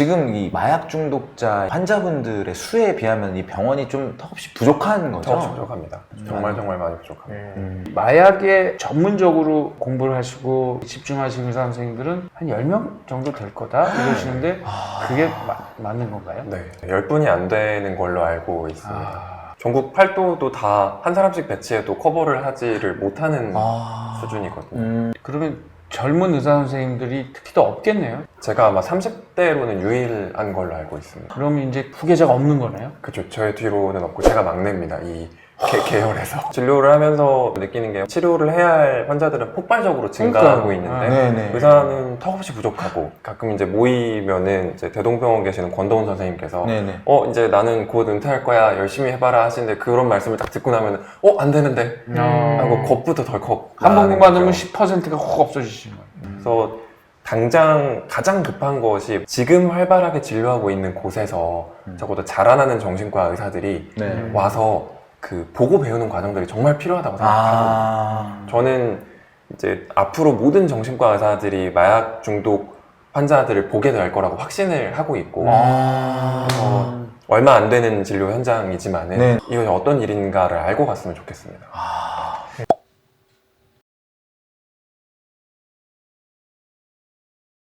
지금 이 마약 중독자 환자분들의 수에 비하면 이 병원이 좀 턱없이 부족한 거죠? 더 부족합니다. 정말 정말 많이 부족합니다. 음. 마약에 전문적으로 공부를 하시고 집중하시는 의사 선생님들은 한 10명 정도 될 거다 이러시는데 그게 마- 맞는 건가요? 네, 10분이 안 되는 걸로 알고 있습니다. 아, 전국 팔도도 다 한 사람씩 배치해도 커버를 하지를 못하는 아. 수준이거든요. 음. 그러면 젊은 의사 선생님들이 특히 더 없겠네요. 제가 아마 30대로는 유일한 걸로 알고 있습니다. 그러면 이제 후계자가 없는 거네요. 그쵸, 저의 뒤로는 없고 제가 막내입니다. 이 계, 계열에서. 진료를 하면서 느끼는 게 치료를 해야 할 환자들은 폭발적으로 증가하고 그러니까요. 있는데 네네. 의사는 턱없이 부족하고 가끔 이제 모이면은 이제 대동병원 계시는 권도훈 선생님께서 네네. 어 이제 나는 곧 은퇴할 거야 열심히 해봐라 하시는데 그런 말씀을 딱 듣고 나면 어 안 되는데 음. 하고 겁부터 덜컥 한번 나는 받으면 거죠. 10%가 확 없어지시는 거예요. 그래서 당장 가장 급한 것이 지금 활발하게 진료하고 있는 곳에서 음. 적어도 자라나는 정신과 의사들이 네. 음. 와서 그 보고 배우는 과정들이 정말 필요하다고 생각하거든요. 아. 저는 이제 앞으로 모든 정신과 의사들이 마약 중독 환자들을 보게 될 거라고 확신을 하고 있고 아. 어, 얼마 안 되는 진료 현장이지만은 네. 이것이 어떤 일인가를 알고 갔으면 좋겠습니다. 아.